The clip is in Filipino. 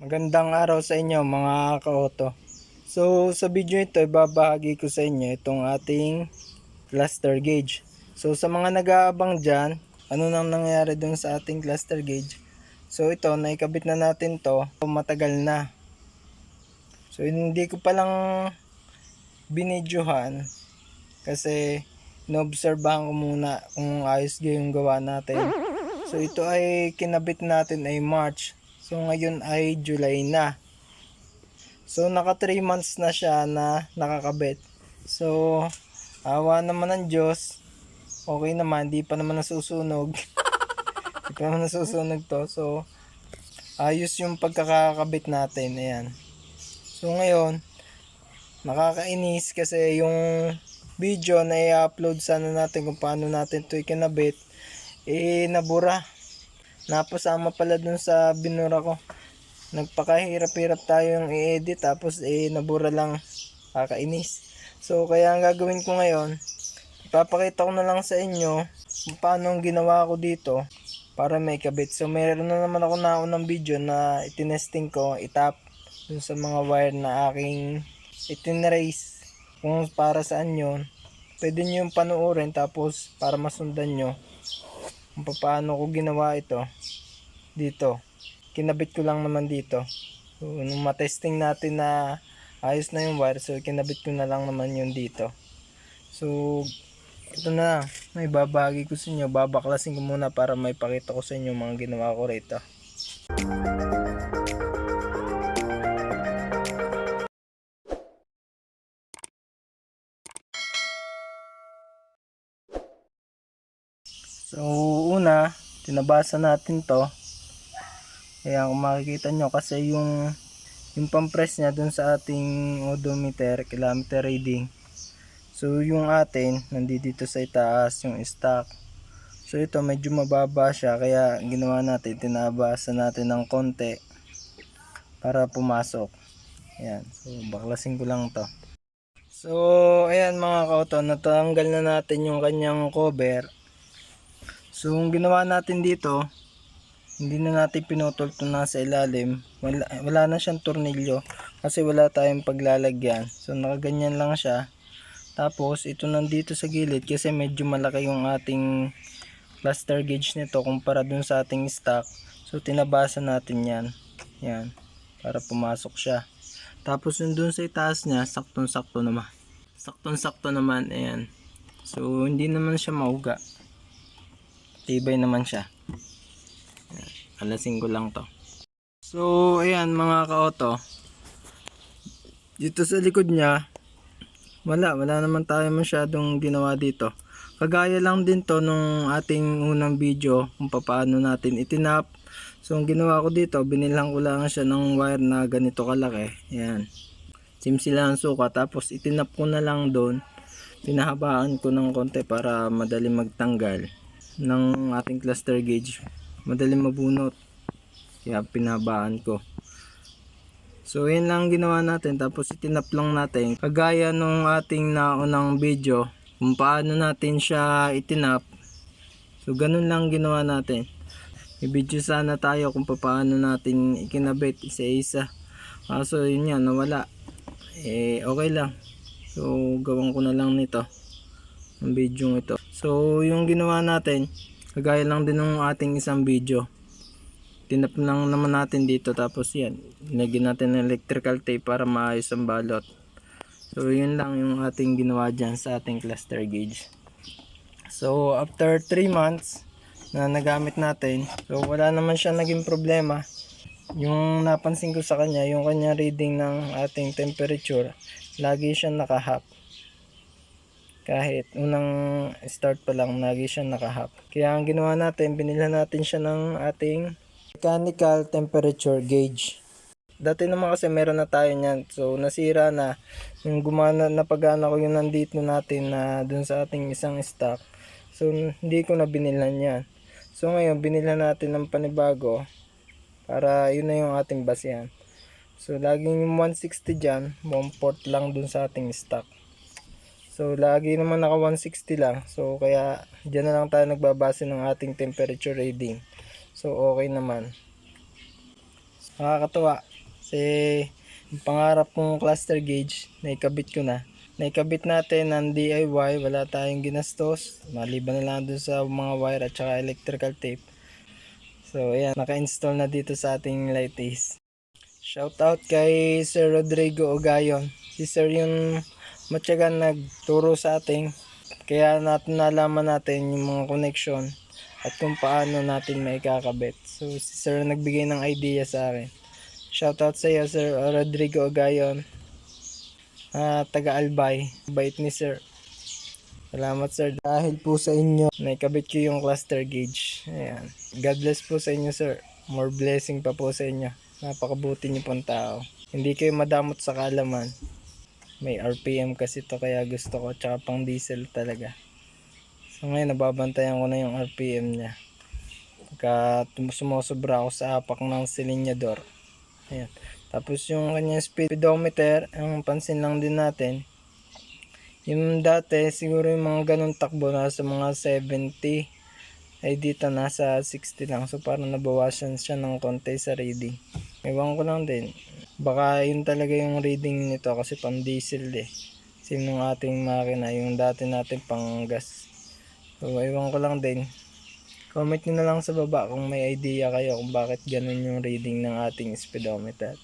Magandang araw sa inyo mga ka-auto. So sa video ito ibabahagi ko sa inyo itong ating cluster gauge. So sa mga nag-aabang dyan, ano nang nangyari dun sa ating cluster gauge? So ito, naikabit na natin to matagal na. So hindi ko palang binidyohan kasi inobserbahan ko muna kung ayos yung gawa natin. So ito ay kinabit natin ay March. So ngayon ay July na. So naka 3 months na siya na nakakabit. So awa naman ng Diyos. Okay naman, di pa naman nasusunog. di pa naman nasusunog to. So ayos yung pagkakakabit natin. Ayan. So ngayon, nakakainis kasi yung video na i-upload sana natin kung paano natin to ikinabit eh nabura napasama pala dun sa binura ko. Nagpakahirap-hirap tayo yung i-edit tapos eh nabura lang kakainis. So kaya ang gagawin ko ngayon ipapakita ko na lang sa inyo paano ginawa ko dito para may kabit. So meron na naman ako naunang video na itinesting ko itap dun sa mga wire na aking itinrace kung para saan yun pwede nyo yung panuorin tapos para masundan nyo kung paano ko ginawa ito dito. Kinabit ko lang naman dito. So nung matesting natin na ayos na yung wire so kinabit ko na lang naman yun dito. So ito na. May babagi ko sa inyo. Babaklasin ko muna para may pakita ko sa inyo mga ginawa ko rito So, una, tinabasa natin to. Kaya kung makikita nyo, kasi yung yung pampress niya dun sa ating odometer, kilometer reading. So, yung atin, nandito sa itaas, yung stock. So, ito medyo mababa siya, kaya ginawa natin, tinabasa natin ng konti para pumasok. Ayan, so baklasin ko lang to. So, ayan mga kauto, natanggal na natin yung kanyang cover. So, ang ginawa natin dito, hindi na natin pinutol ito nasa ilalim. Wala, wala na siyang tornilyo kasi wala tayong paglalagyan. So, nakaganyan lang siya. Tapos, ito nandito sa gilid kasi medyo malaki yung ating cluster gauge nito kumpara dun sa ating stock. So, tinabasa natin yan. Yan. Para pumasok siya. Tapos, yung dun sa itaas niya, saktong-sakto naman. Saktong-sakto naman. Ayan. So, hindi naman siya mauga tibay naman siya. Ayan, alasin ko lang to. So ayan mga ka-auto. Dito sa likod niya wala wala naman tayo masyadong ginawa dito. Kagaya lang din to nung ating unang video kung paano natin itinap. So ang ginawa ko dito binilang ko lang siya ng wire na ganito kalaki. Ayan. Simsila ang suka tapos itinap ko na lang doon. Pinahabaan ko ng konti para madali magtanggal ng ating cluster gauge. Madaling mabunot. Kaya pinabaan ko. So yun lang ginawa natin. Tapos itinap lang natin. Kagaya nung ating naunang video kung paano natin siya itinap. So ganun lang ginawa natin. May video sana tayo kung paano natin ikinabit isa isa kaso yun yan nawala. Eh okay lang. So gawan ko na lang nito ang video ito So, yung ginawa natin, kagaya lang din ng ating isang video. Tinap lang naman natin dito tapos yan, nilagyan natin ng electrical tape para maayos ang balot. So, yun lang yung ating ginawa dyan sa ating cluster gauge. So, after 3 months na nagamit natin, so wala naman siya naging problema. Yung napansin ko sa kanya, yung kanya reading ng ating temperature, lagi siya naka-half kahit unang start pa lang lagi siya nakahap. Kaya ang ginawa natin, binila natin siya ng ating mechanical temperature gauge. Dati naman kasi meron na tayo niyan. So nasira na. Yung gumana na pagana ko yung nandito natin na dun sa ating isang stock. So hindi ko na binilan yan. So ngayon binila natin ng panibago para yun na yung ating basihan. So laging yung 160 dyan, 1 port lang dun sa ating stock. So, lagi naman naka 160 lang. So, kaya dyan na lang tayo nagbabase ng ating temperature reading. So, okay naman. Nakakatuwa. Kasi yung pangarap kong cluster gauge, naikabit ko na. Naikabit natin ng DIY, wala tayong ginastos. Maliban na lang dun sa mga wire at saka electrical tape. So ayan, naka-install na dito sa ating light ace. Shoutout kay Sir Rodrigo Ogayon. Si Sir yung matyagan nagturo sa atin. Kaya natin nalaman natin yung mga connection at kung paano natin may kakabit. So si Sir nagbigay ng idea sa akin. Shoutout sa iyo Sir Rodrigo Ogayon. Ah, taga Albay. Bait ni Sir. Salamat sir dahil po sa inyo naikabit ko yung cluster gauge. Ayan. God bless po sa inyo sir. More blessing pa po sa inyo. Napakabuti niyo pong tao. Hindi kayo madamot sa kalaman. May RPM kasi to kaya gusto ko. Tsaka pang diesel talaga. So ngayon nababantayan ko na yung RPM niya. Pagka sumusobra ako sa apak ng silinyador. Ayan. Tapos yung kanyang speedometer, ang pansin lang din natin, yung dati, siguro yung mga ganun takbo nasa mga 70. Ay dito nasa 60 lang. So parang nabawasan siya ng konti sa reading. Ewan ko lang din. Baka yun talaga yung reading nito kasi pang diesel eh. Kasi nung ating makina, yung dati natin pang gas. So ewan ko lang din. Comment nyo na lang sa baba kung may idea kayo kung bakit ganun yung reading ng ating speedometer.